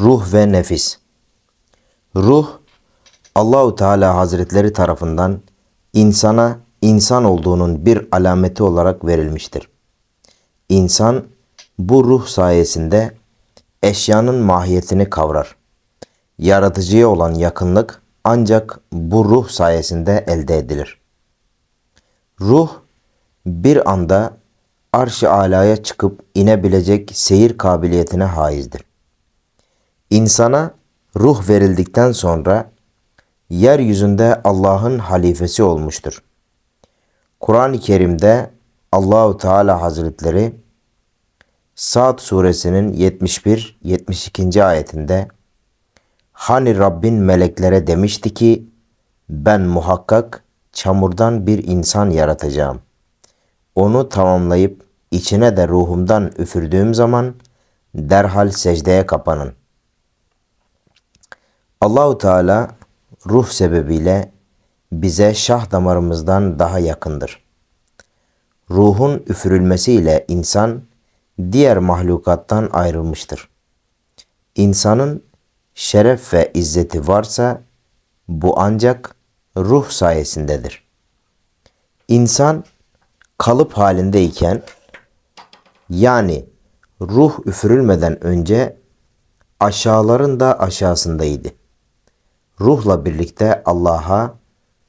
Ruh ve nefis. Ruh Allahu Teala Hazretleri tarafından insana insan olduğunun bir alameti olarak verilmiştir. İnsan bu ruh sayesinde eşyanın mahiyetini kavrar. Yaratıcıya olan yakınlık ancak bu ruh sayesinde elde edilir. Ruh bir anda arş-ı alaya çıkıp inebilecek seyir kabiliyetine haizdir. İnsana ruh verildikten sonra yeryüzünde Allah'ın halifesi olmuştur. Kur'an-ı Kerim'de Allahu Teala Hazretleri Sad suresinin 71-72. ayetinde Hani Rabbin meleklere demişti ki ben muhakkak çamurdan bir insan yaratacağım. Onu tamamlayıp içine de ruhumdan üfürdüğüm zaman derhal secdeye kapanın. Allahu Teala ruh sebebiyle bize şah damarımızdan daha yakındır. Ruhun üfürülmesiyle insan diğer mahlukattan ayrılmıştır. İnsanın şeref ve izzeti varsa bu ancak ruh sayesindedir. İnsan kalıp halindeyken yani ruh üfürülmeden önce aşağıların da aşağısındaydı. Ruhla birlikte Allah'a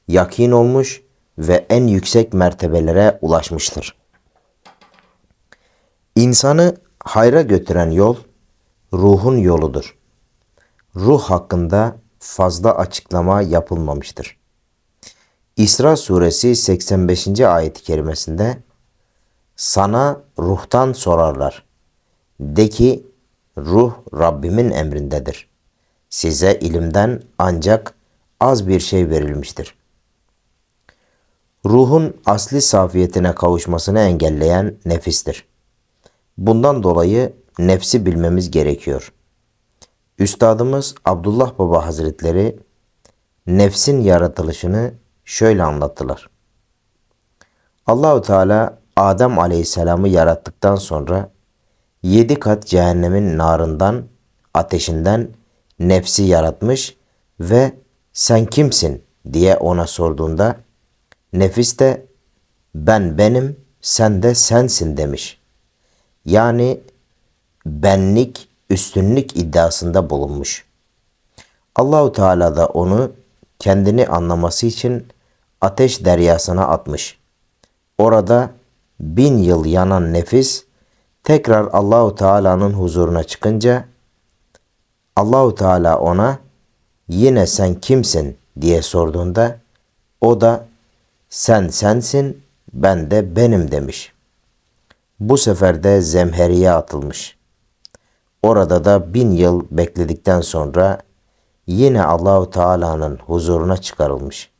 yakin olmuş ve en yüksek mertebelere ulaşmıştır. İnsanı hayra götüren yol ruhun yoludur. Ruh hakkında fazla açıklama yapılmamıştır. İsra suresi 85. ayet-i kerimesinde sana ruhtan sorarlar. De ki ruh Rabbimin emrindedir. Size ilimden ancak az bir şey verilmiştir. Ruhun asli safiyetine kavuşmasını engelleyen nefistir. Bundan dolayı nefsi bilmemiz gerekiyor. Üstadımız Abdullah Baba Hazretleri nefsin yaratılışını şöyle anlattılar. Allahu Teala Adem Aleyhisselam'ı yarattıktan sonra yedi kat cehennemin narından, ateşinden nefsi yaratmış ve sen kimsin diye ona sorduğunda nefis de ben benim, sen de sensin demiş. Yani benlik, üstünlük iddiasında bulunmuş. Allahu Teala da onu kendini anlaması için ateş deryasına atmış. Orada bin yıl yanan nefis tekrar Allahu Teala'nın huzuruna çıkınca Allahu Teala ona yine sen kimsin diye sorduğunda o da sen sensin ben de benim demiş. Bu sefer de zemheriye atılmış. Orada da bin yıl bekledikten sonra yine Allahu Teala'nın huzuruna çıkarılmış.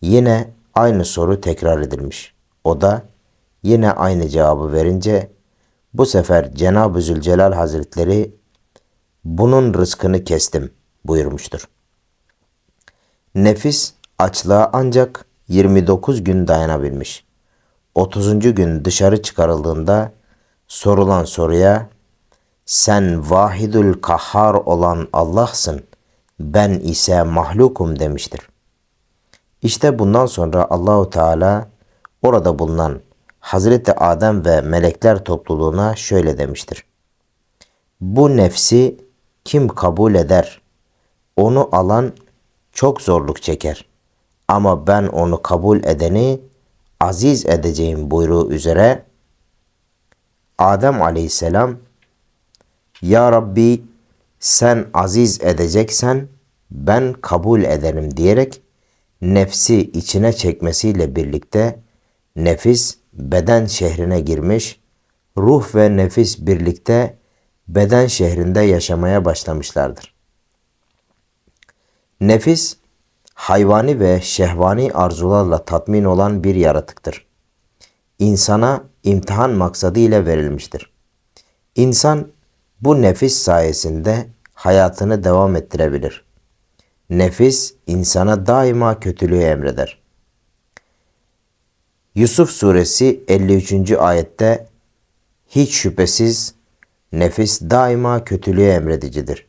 Yine aynı soru tekrar edilmiş. O da yine aynı cevabı verince bu sefer Cenab-ı Zülcelal Hazretleri bunun rızkını kestim buyurmuştur. Nefis açlığa ancak 29 gün dayanabilmiş. 30. gün dışarı çıkarıldığında sorulan soruya sen vahidül kahhar olan Allah'sın ben ise mahlukum demiştir. İşte bundan sonra Allahu Teala orada bulunan Hazreti Adem ve melekler topluluğuna şöyle demiştir. Bu nefsi kim kabul eder? Onu alan çok zorluk çeker. Ama ben onu kabul edeni aziz edeceğim buyruğu üzere Adem aleyhisselam Ya Rabbi sen aziz edeceksen ben kabul ederim diyerek nefsi içine çekmesiyle birlikte nefis beden şehrine girmiş, ruh ve nefis birlikte beden şehrinde yaşamaya başlamışlardır. Nefis hayvani ve şehvani arzularla tatmin olan bir yaratıktır. İnsana imtihan maksadı ile verilmiştir. İnsan bu nefis sayesinde hayatını devam ettirebilir. Nefis insana daima kötülüğü emreder. Yusuf suresi 53. ayette hiç şüphesiz Nefis daima kötülüğü emredicidir.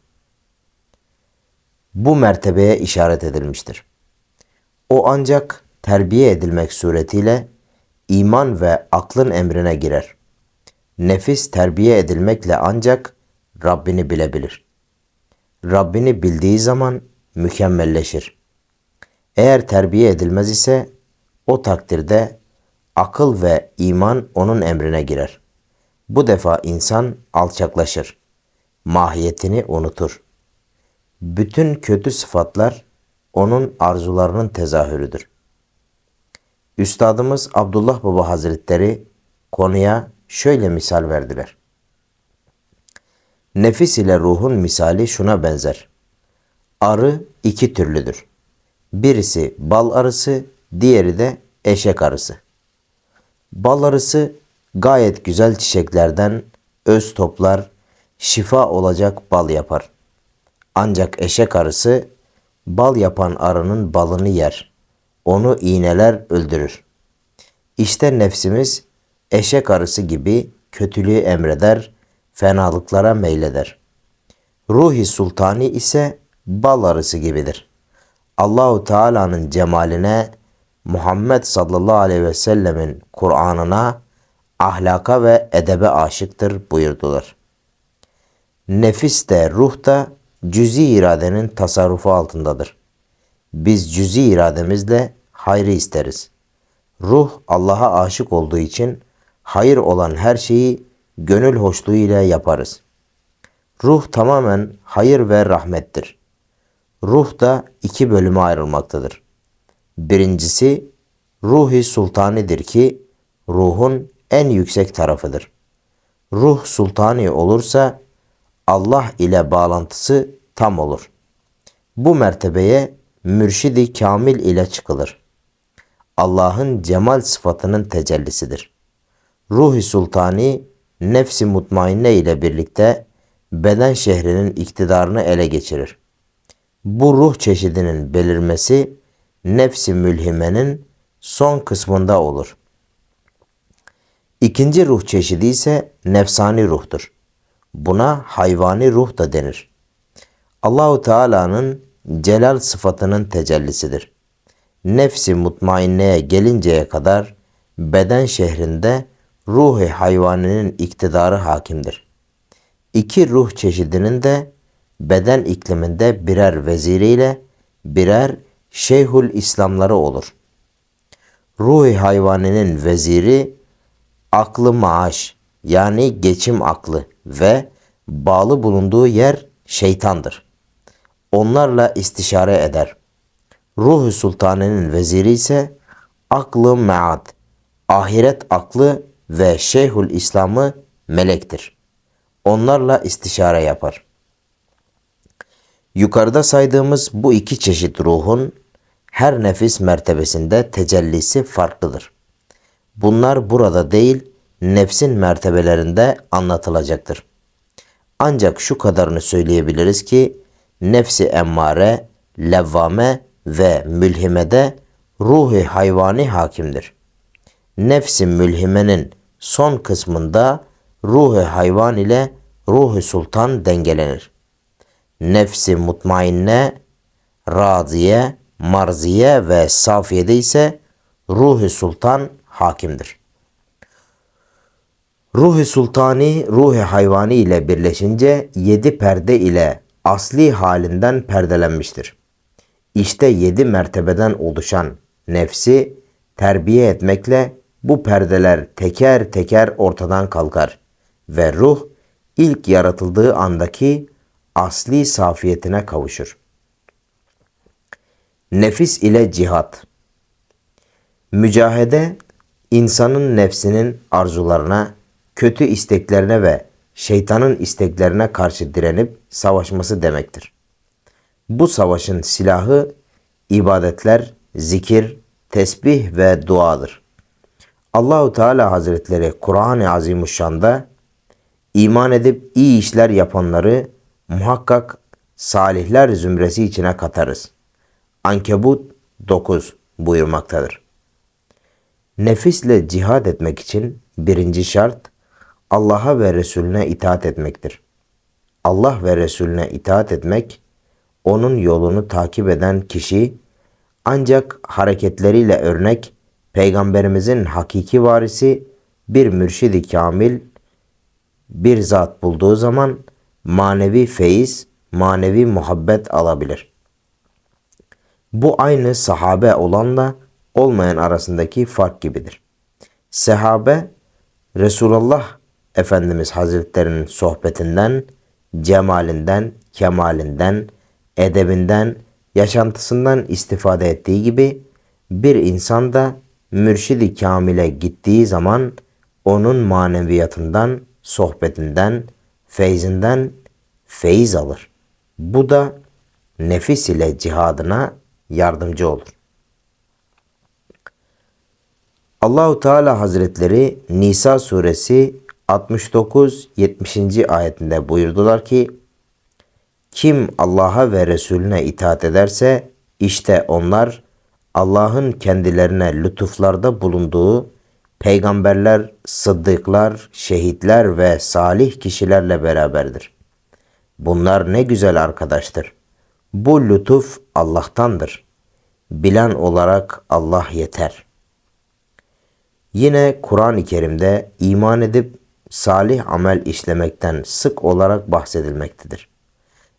Bu mertebeye işaret edilmiştir. O ancak terbiye edilmek suretiyle iman ve aklın emrine girer. Nefis terbiye edilmekle ancak Rabbini bilebilir. Rabbini bildiği zaman mükemmelleşir. Eğer terbiye edilmez ise o takdirde akıl ve iman onun emrine girer. Bu defa insan alçaklaşır. Mahiyetini unutur. Bütün kötü sıfatlar onun arzularının tezahürüdür. Üstadımız Abdullah Baba Hazretleri konuya şöyle misal verdiler. Nefis ile ruhun misali şuna benzer. Arı iki türlüdür. Birisi bal arısı, diğeri de eşek arısı. Bal arısı gayet güzel çiçeklerden öz toplar, şifa olacak bal yapar. Ancak eşek arısı bal yapan arının balını yer. Onu iğneler öldürür. İşte nefsimiz eşek arısı gibi kötülüğü emreder, fenalıklara meyleder. Ruhi sultani ise bal arısı gibidir. Allahu Teala'nın cemaline, Muhammed sallallahu aleyhi ve sellemin Kur'an'ına, ahlaka ve edebe aşıktır buyurdular. Nefis de ruh da cüzi iradenin tasarrufu altındadır. Biz cüzi irademizle hayrı isteriz. Ruh Allah'a aşık olduğu için hayır olan her şeyi gönül hoşluğu ile yaparız. Ruh tamamen hayır ve rahmettir. Ruh da iki bölüme ayrılmaktadır. Birincisi ruhi sultanidir ki ruhun en yüksek tarafıdır. Ruh sultani olursa Allah ile bağlantısı tam olur. Bu mertebeye mürşidi kamil ile çıkılır. Allah'ın cemal sıfatının tecellisidir. Ruhi sultani nefsi mutmainne ile birlikte beden şehrinin iktidarını ele geçirir. Bu ruh çeşidinin belirmesi nefsi mülhimenin son kısmında olur. İkinci ruh çeşidi ise nefsani ruhtur. Buna hayvani ruh da denir. Allahu Teala'nın celal sıfatının tecellisidir. Nefsi mutmainneye gelinceye kadar beden şehrinde ruhi hayvaninin iktidarı hakimdir. İki ruh çeşidinin de beden ikliminde birer veziriyle birer şeyhül İslamları olur. Ruhi hayvaninin veziri aklı maaş yani geçim aklı ve bağlı bulunduğu yer şeytandır. Onlarla istişare eder. Ruhu sultanının veziri ise aklı mead, ahiret aklı ve şeyhül İslam'ı melektir. Onlarla istişare yapar. Yukarıda saydığımız bu iki çeşit ruhun her nefis mertebesinde tecellisi farklıdır. Bunlar burada değil, nefsin mertebelerinde anlatılacaktır. Ancak şu kadarını söyleyebiliriz ki nefsi emmare, levvame ve mülhimede ruhi hayvani hakimdir. Nefsi mülhimenin son kısmında ruhu hayvan ile ruhu sultan dengelenir. Nefsi mutmainne, radiye, marziye ve safiyede ise ruhu sultan hakimdir. Ruhi sultani, ruhi hayvani ile birleşince yedi perde ile asli halinden perdelenmiştir. İşte yedi mertebeden oluşan nefsi terbiye etmekle bu perdeler teker teker ortadan kalkar ve ruh ilk yaratıldığı andaki asli safiyetine kavuşur. Nefis ile cihat Mücahede insanın nefsinin arzularına, kötü isteklerine ve şeytanın isteklerine karşı direnip savaşması demektir. Bu savaşın silahı ibadetler, zikir, tesbih ve duadır. Allahu Teala Hazretleri Kur'an-ı Azimuşşan'da iman edip iyi işler yapanları muhakkak salihler zümresi içine katarız. Ankebut 9 buyurmaktadır. Nefisle cihad etmek için birinci şart Allah'a ve Resulüne itaat etmektir. Allah ve Resulüne itaat etmek, onun yolunu takip eden kişi ancak hareketleriyle örnek, Peygamberimizin hakiki varisi bir mürşidi kamil bir zat bulduğu zaman manevi feyiz, manevi muhabbet alabilir. Bu aynı sahabe olanla olmayan arasındaki fark gibidir. Sehabe Resulullah Efendimiz Hazretlerinin sohbetinden, cemalinden, kemalinden, edebinden, yaşantısından istifade ettiği gibi bir insan da mürşidi kamile gittiği zaman onun maneviyatından, sohbetinden, feyzinden feyiz alır. Bu da nefis ile cihadına yardımcı olur. Allahu Teala Hazretleri Nisa suresi 69-70. ayetinde buyurdular ki kim Allah'a ve Resulüne itaat ederse işte onlar Allah'ın kendilerine lütuflarda bulunduğu peygamberler, sıddıklar, şehitler ve salih kişilerle beraberdir. Bunlar ne güzel arkadaştır. Bu lütuf Allah'tandır. Bilen olarak Allah yeter. Yine Kur'an-ı Kerim'de iman edip salih amel işlemekten sık olarak bahsedilmektedir.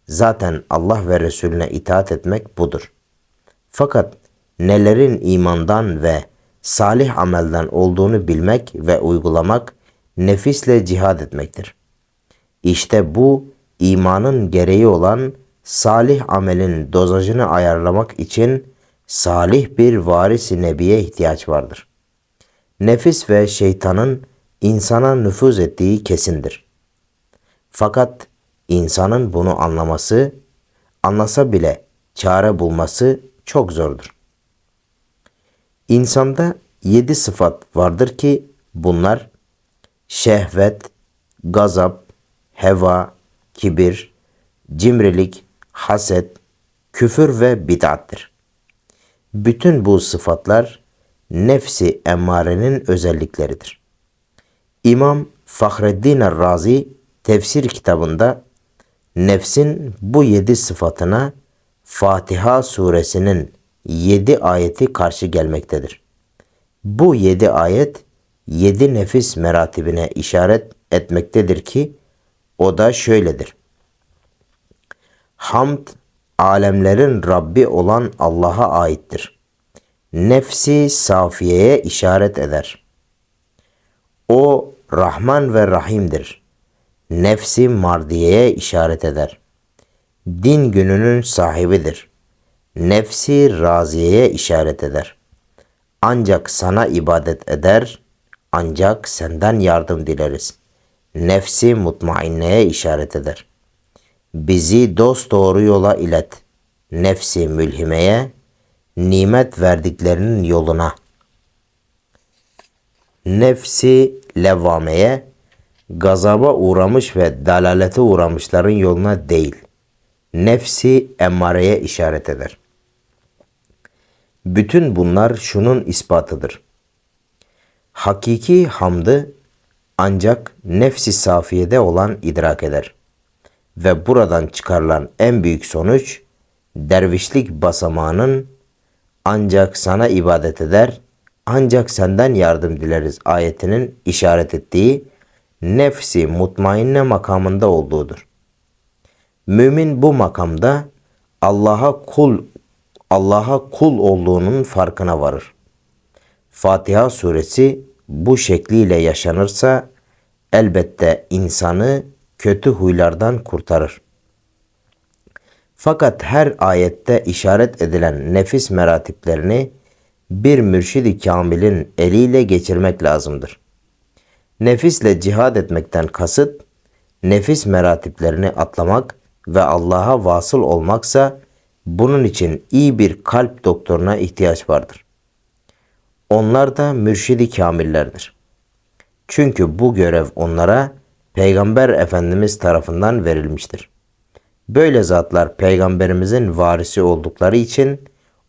Zaten Allah ve Resulüne itaat etmek budur. Fakat nelerin imandan ve salih amelden olduğunu bilmek ve uygulamak nefisle cihad etmektir. İşte bu imanın gereği olan salih amelin dozajını ayarlamak için salih bir varisi nebiye ihtiyaç vardır. Nefis ve şeytanın insana nüfuz ettiği kesindir. Fakat insanın bunu anlaması, anlasa bile çare bulması çok zordur. İnsanda yedi sıfat vardır ki bunlar şehvet, gazap, heva, kibir, cimrilik, haset, küfür ve bid'attır. Bütün bu sıfatlar nefsi emmarenin özellikleridir. İmam Fahreddin Razi tefsir kitabında nefsin bu yedi sıfatına Fatiha suresinin yedi ayeti karşı gelmektedir. Bu yedi ayet yedi nefis meratibine işaret etmektedir ki o da şöyledir. Hamd alemlerin Rabbi olan Allah'a aittir. Nefsi safiyeye işaret eder. O Rahman ve Rahim'dir. Nefsi mardiyeye işaret eder. Din gününün sahibidir. Nefsi raziyeye işaret eder. Ancak sana ibadet eder, ancak senden yardım dileriz. Nefsi mutmainneye işaret eder. Bizi dost doğru yola ilet. Nefsi mülhimeye, nimet verdiklerinin yoluna. Nefsi levvameye, gazaba uğramış ve dalalete uğramışların yoluna değil, nefsi emmareye işaret eder. Bütün bunlar şunun ispatıdır. Hakiki hamdı ancak nefsi safiyede olan idrak eder. Ve buradan çıkarılan en büyük sonuç dervişlik basamağının ancak sana ibadet eder, ancak senden yardım dileriz ayetinin işaret ettiği nefsi mutmainne makamında olduğudur. Mümin bu makamda Allah'a kul Allah'a kul olduğunun farkına varır. Fatiha suresi bu şekliyle yaşanırsa elbette insanı kötü huylardan kurtarır. Fakat her ayette işaret edilen nefis meratiplerini bir mürşidi kamilin eliyle geçirmek lazımdır. Nefisle cihad etmekten kasıt, nefis meratiplerini atlamak ve Allah'a vasıl olmaksa bunun için iyi bir kalp doktoruna ihtiyaç vardır. Onlar da mürşidi kamillerdir. Çünkü bu görev onlara Peygamber Efendimiz tarafından verilmiştir. Böyle zatlar peygamberimizin varisi oldukları için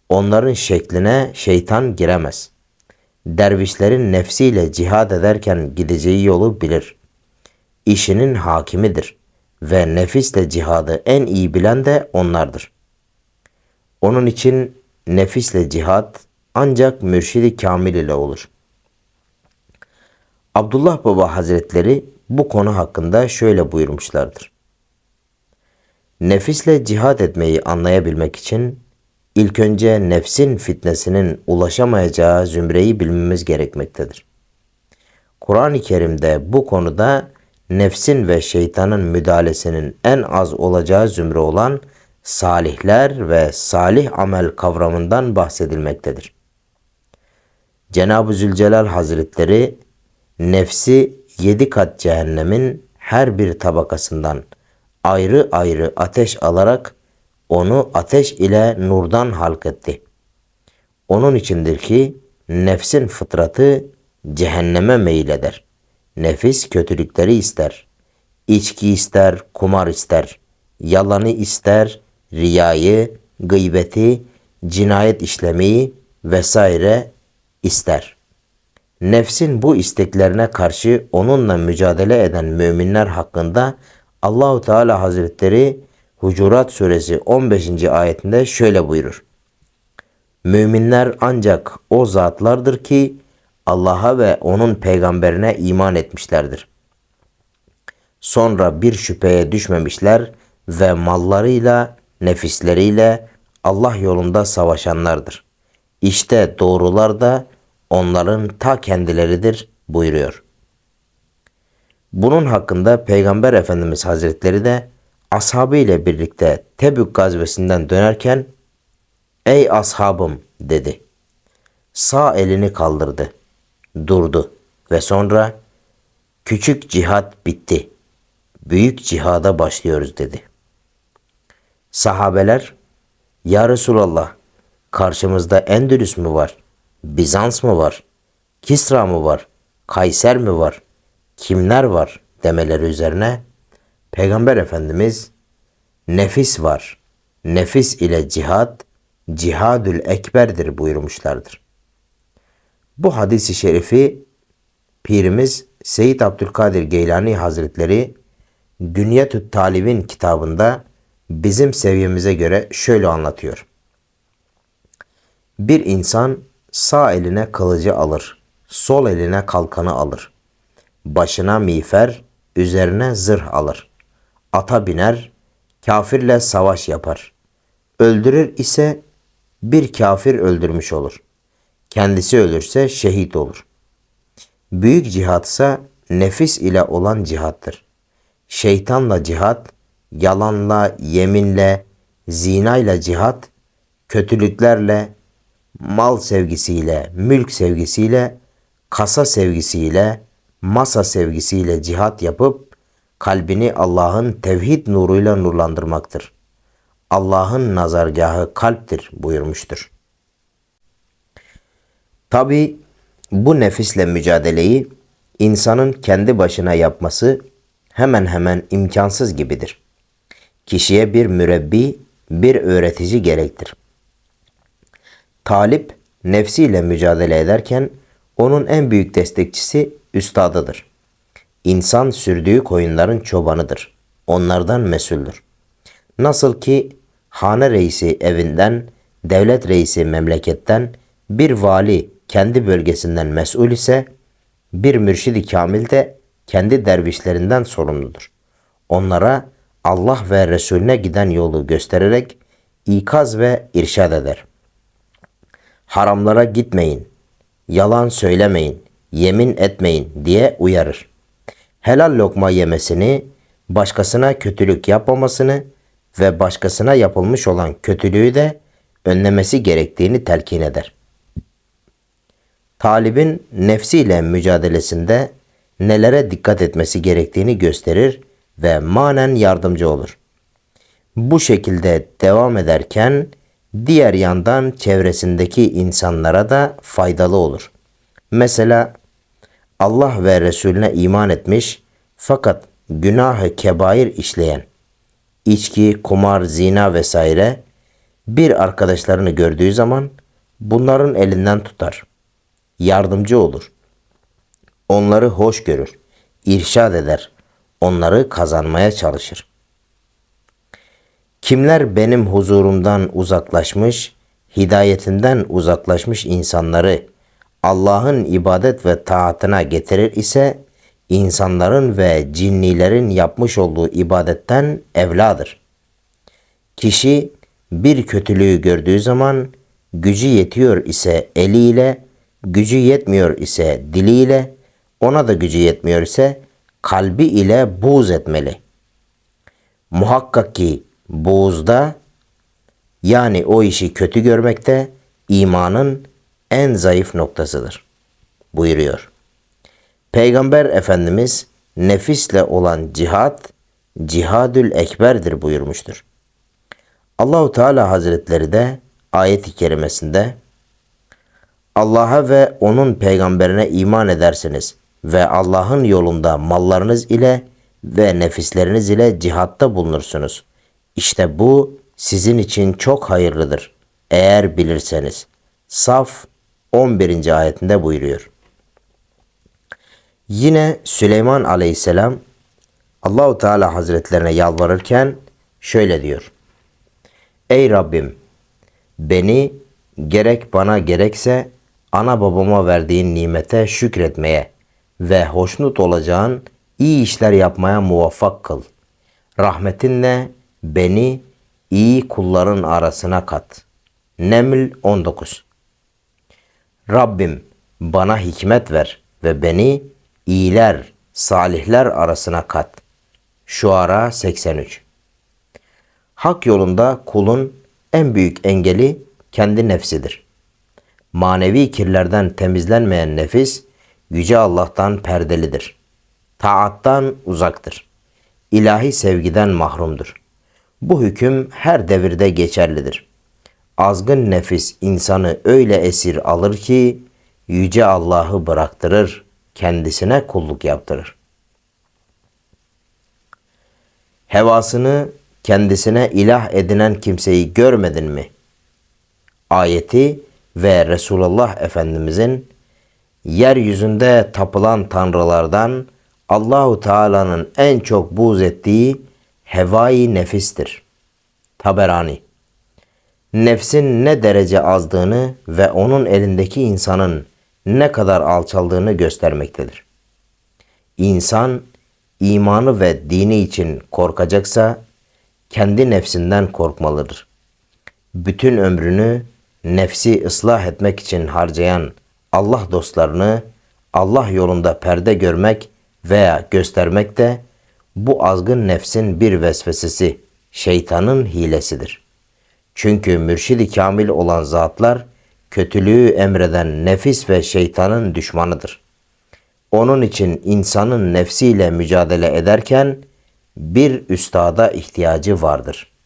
onların şekline şeytan giremez. Dervişlerin nefsiyle cihad ederken gideceği yolu bilir. işinin hakimidir ve nefisle cihadı en iyi bilen de onlardır. Onun için nefisle cihat ancak mürşidi kamil ile olur. Abdullah Baba Hazretleri bu konu hakkında şöyle buyurmuşlardır. Nefisle cihat etmeyi anlayabilmek için ilk önce nefsin fitnesinin ulaşamayacağı zümreyi bilmemiz gerekmektedir. Kur'an-ı Kerim'de bu konuda nefsin ve şeytanın müdahalesinin en az olacağı zümre olan salihler ve salih amel kavramından bahsedilmektedir. Cenab-ı Zülcelal Hazretleri nefsi yedi kat cehennemin her bir tabakasından ayrı ayrı ateş alarak onu ateş ile nurdan halketti. Onun içindir ki nefsin fıtratı cehenneme meyleder. Nefis kötülükleri ister. İçki ister, kumar ister. Yalanı ister, riyayı, gıybeti, cinayet işlemeyi vesaire ister. Nefsin bu isteklerine karşı onunla mücadele eden müminler hakkında Allahu Teala Hazretleri Hucurat suresi 15. ayetinde şöyle buyurur. Müminler ancak o zatlardır ki Allah'a ve onun peygamberine iman etmişlerdir. Sonra bir şüpheye düşmemişler ve mallarıyla, nefisleriyle Allah yolunda savaşanlardır. İşte doğrular da onların ta kendileridir buyuruyor. Bunun hakkında Peygamber Efendimiz Hazretleri de ashabı ile birlikte Tebük gazvesinden dönerken Ey ashabım dedi. Sağ elini kaldırdı. Durdu ve sonra küçük cihat bitti. Büyük cihada başlıyoruz dedi. Sahabeler Ya Resulallah karşımızda Endülüs mü var? Bizans mı var? Kisra mı var? Kayser mi var? Kimler var demeleri üzerine Peygamber Efendimiz nefis var. Nefis ile cihat cihadül ekberdir buyurmuşlardır. Bu hadisi şerifi Pirimiz Seyyid Abdülkadir Geylani Hazretleri Dünyatü Talib'in kitabında bizim seviyemize göre şöyle anlatıyor. Bir insan sağ eline kılıcı alır, sol eline kalkanı alır. Başına miğfer, üzerine zırh alır. Ata biner, kafirle savaş yapar. Öldürür ise bir kafir öldürmüş olur. Kendisi ölürse şehit olur. Büyük cihat ise nefis ile olan cihattır. Şeytanla cihat, yalanla, yeminle, zinayla cihat, kötülüklerle, mal sevgisiyle, mülk sevgisiyle, kasa sevgisiyle, masa sevgisiyle cihat yapıp kalbini Allah'ın tevhid nuruyla nurlandırmaktır. Allah'ın nazargahı kalptir buyurmuştur. Tabi bu nefisle mücadeleyi insanın kendi başına yapması hemen hemen imkansız gibidir. Kişiye bir mürebbi, bir öğretici gerektir. Talip nefsiyle mücadele ederken onun en büyük destekçisi üstadıdır. İnsan sürdüğü koyunların çobanıdır. Onlardan mesuldür. Nasıl ki hane reisi evinden, devlet reisi memleketten, bir vali kendi bölgesinden mesul ise bir mürşidi kamil de kendi dervişlerinden sorumludur. Onlara Allah ve Resulüne giden yolu göstererek ikaz ve irşad eder. Haramlara gitmeyin, yalan söylemeyin, yemin etmeyin diye uyarır. Helal lokma yemesini, başkasına kötülük yapmamasını ve başkasına yapılmış olan kötülüğü de önlemesi gerektiğini telkin eder. Talibin nefsiyle mücadelesinde nelere dikkat etmesi gerektiğini gösterir ve manen yardımcı olur. Bu şekilde devam ederken diğer yandan çevresindeki insanlara da faydalı olur. Mesela Allah ve Resulüne iman etmiş fakat günahı kebair işleyen, içki, kumar, zina vesaire bir arkadaşlarını gördüğü zaman bunların elinden tutar. Yardımcı olur. Onları hoş görür, irşad eder. onları kazanmaya çalışır. Kimler benim huzurumdan uzaklaşmış, hidayetinden uzaklaşmış insanları Allah'ın ibadet ve taatına getirir ise insanların ve cinnilerin yapmış olduğu ibadetten evladır. Kişi bir kötülüğü gördüğü zaman gücü yetiyor ise eliyle, gücü yetmiyor ise diliyle, ona da gücü yetmiyor ise kalbi ile buğz etmeli. Muhakkak ki buğuzda yani o işi kötü görmekte imanın en zayıf noktasıdır buyuruyor. Peygamber Efendimiz nefisle olan cihat cihadül ekberdir buyurmuştur. Allahu Teala Hazretleri de ayet-i kerimesinde Allah'a ve onun peygamberine iman edersiniz ve Allah'ın yolunda mallarınız ile ve nefisleriniz ile cihatta bulunursunuz. İşte bu sizin için çok hayırlıdır eğer bilirseniz. Saf 11. ayetinde buyuruyor. Yine Süleyman Aleyhisselam Allahu Teala Hazretlerine yalvarırken şöyle diyor. Ey Rabbim beni gerek bana gerekse ana babama verdiğin nimete şükretmeye ve hoşnut olacağın iyi işler yapmaya muvaffak kıl. Rahmetinle beni iyi kulların arasına kat. Neml 19 Rabbim bana hikmet ver ve beni iyiler, salihler arasına kat. Şuara 83 Hak yolunda kulun en büyük engeli kendi nefsidir. Manevi kirlerden temizlenmeyen nefis yüce Allah'tan perdelidir. Taattan uzaktır. İlahi sevgiden mahrumdur. Bu hüküm her devirde geçerlidir. Azgın nefis insanı öyle esir alır ki yüce Allah'ı bıraktırır, kendisine kulluk yaptırır. Hevasını kendisine ilah edinen kimseyi görmedin mi? Ayeti ve Resulullah Efendimizin yeryüzünde tapılan tanrılardan Allahu Teala'nın en çok buğz ettiği hevai nefistir. Taberani Nefsin ne derece azdığını ve onun elindeki insanın ne kadar alçaldığını göstermektedir. İnsan imanı ve dini için korkacaksa kendi nefsinden korkmalıdır. Bütün ömrünü nefsi ıslah etmek için harcayan Allah dostlarını Allah yolunda perde görmek veya göstermek de bu azgın nefsin bir vesvesesi, şeytanın hilesidir. Çünkü mürşidi kamil olan zatlar kötülüğü emreden nefis ve şeytanın düşmanıdır. Onun için insanın nefsiyle mücadele ederken bir üstada ihtiyacı vardır.''